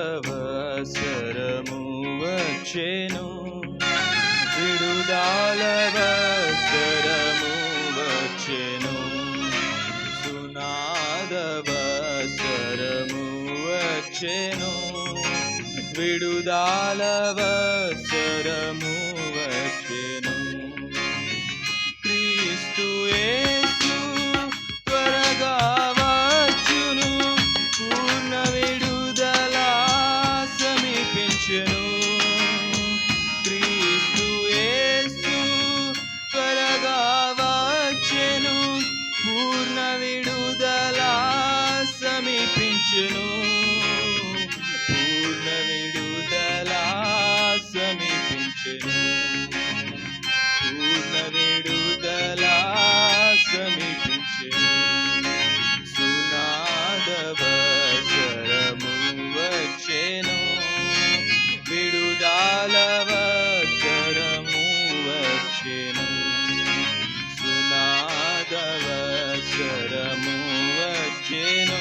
సంతోషవసరము వచ్చేను విడుదాలవసరము వచ్చేను సునాదవసరము వచ్చేను విడుదాలవసరము వచ్చేను క్రీస్తుయే వచ్చేను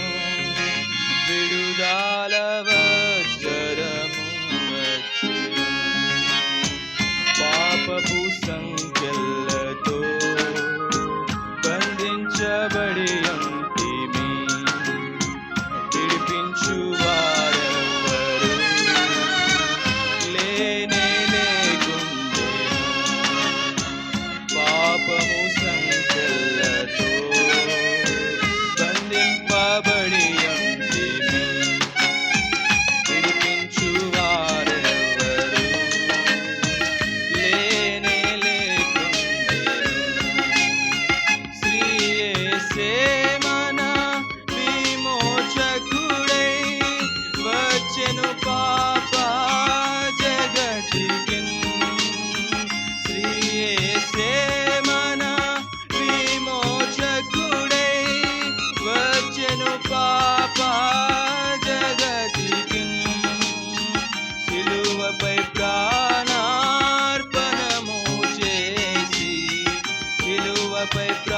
విడుదాల వజ్రము వచ్చేను పాపపు సంఖ్యలతో pe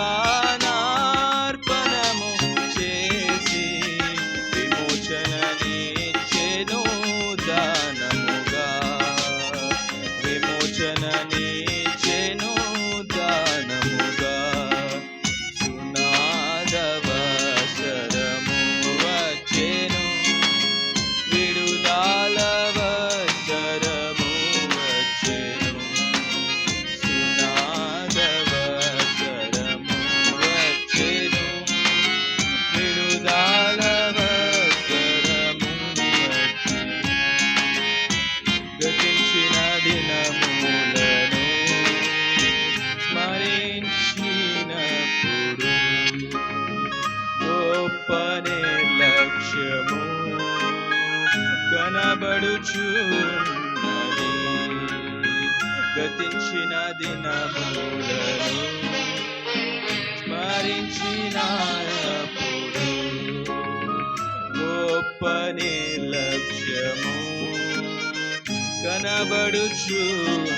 కనబడుచున్నది గతించిన దినములను స్మరించిన గొప్ప నిర్లక్ష్యము కనబడుచున్నది